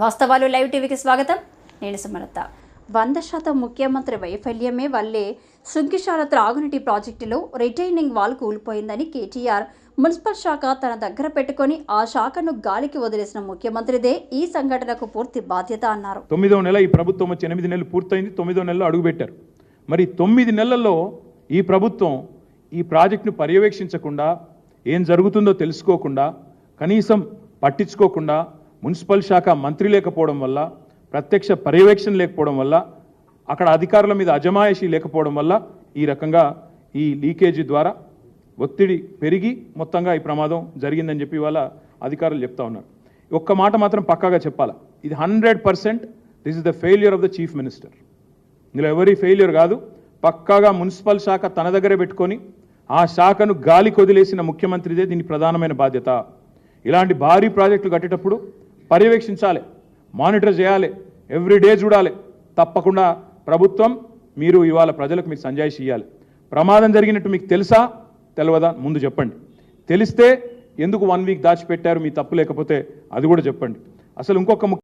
వాస్తవాలు లైవ్ టీవీకి స్వాగతం. నేను సుమలత. వంద శాతం ముఖ్యమంత్రి వైఫల్యమే వల్లే సుంకిశాల త్రాగునీటి ప్రాజెక్టులో రిటైనింగ్ వాల్ కూలిపోయిందని కేటీఆర్ మున్సిపల్ శాఖ తన దగ్గర పెట్టుకొని ఆ శాఖను గాలికి వదిలేసిన ముఖ్యమంత్రిదే ఈ సంఘటనకు పూర్తి బాధ్యత అన్నారు. తొమ్మిదో నెల ఈ ప్రభుత్వం వచ్చి ఎనిమిది నెలలు పూర్తయింది. తొమ్మిదో నెలలో అడుగుపెట్టారు మరి తొమ్మిది నెలల్లో ఈ ప్రభుత్వం ఈ ప్రాజెక్టును పర్యవేక్షించకుండా ఏం జరుగుతుందో తెలుసుకోకుండా కనీసం పట్టించుకోకుండా మున్సిపల్ శాఖ మంత్రి లేకపోవడం వల్ల ప్రత్యక్ష పర్యవేక్షణ లేకపోవడం వల్ల అక్కడ అధికారుల మీద అజమాయిషీ లేకపోవడం వల్ల ఈ రకంగా ఈ లీకేజీ ద్వారా ఒత్తిడి పెరిగి మొత్తంగా ఈ ప్రమాదం జరిగిందని చెప్పి వాళ్ళ అధికారులు చెప్తా ఉన్నారు. ఒక్క మాట మాత్రం పక్కాగా చెప్పాలా? ఇది hundred percent this is the failure of the chief minister. ఇందులో ఎవరి ఫెయిల్యూర్ కాదు పక్కాగా మున్సిపల్ శాఖ తన దగ్గరే పెట్టుకొని ఆ శాఖను గాలి కొదిలేసిన ముఖ్యమంత్రిదే దీని ప్రధానమైన బాధ్యత. ఇలాంటి భారీ ప్రాజెక్టులు కట్టేటప్పుడు పర్యవేక్షించాలి మానిటర్ చేయాలి ఎవ్రీడే చూడాలి. తప్పకుండా ప్రభుత్వం మీరు ఇవాళ ప్రజలకు మీరు సంజాయిషి ఇవ్వాలి ప్రమాదం జరిగినట్టు మీకు తెలుసా? తెలియదా ముందు చెప్పండి. తెలిస్తే ఎందుకు వన్ వీక్ దాచిపెట్టారు? మీ తప్పు లేకపోతే అది కూడా చెప్పండి. అసలు ఇంకొక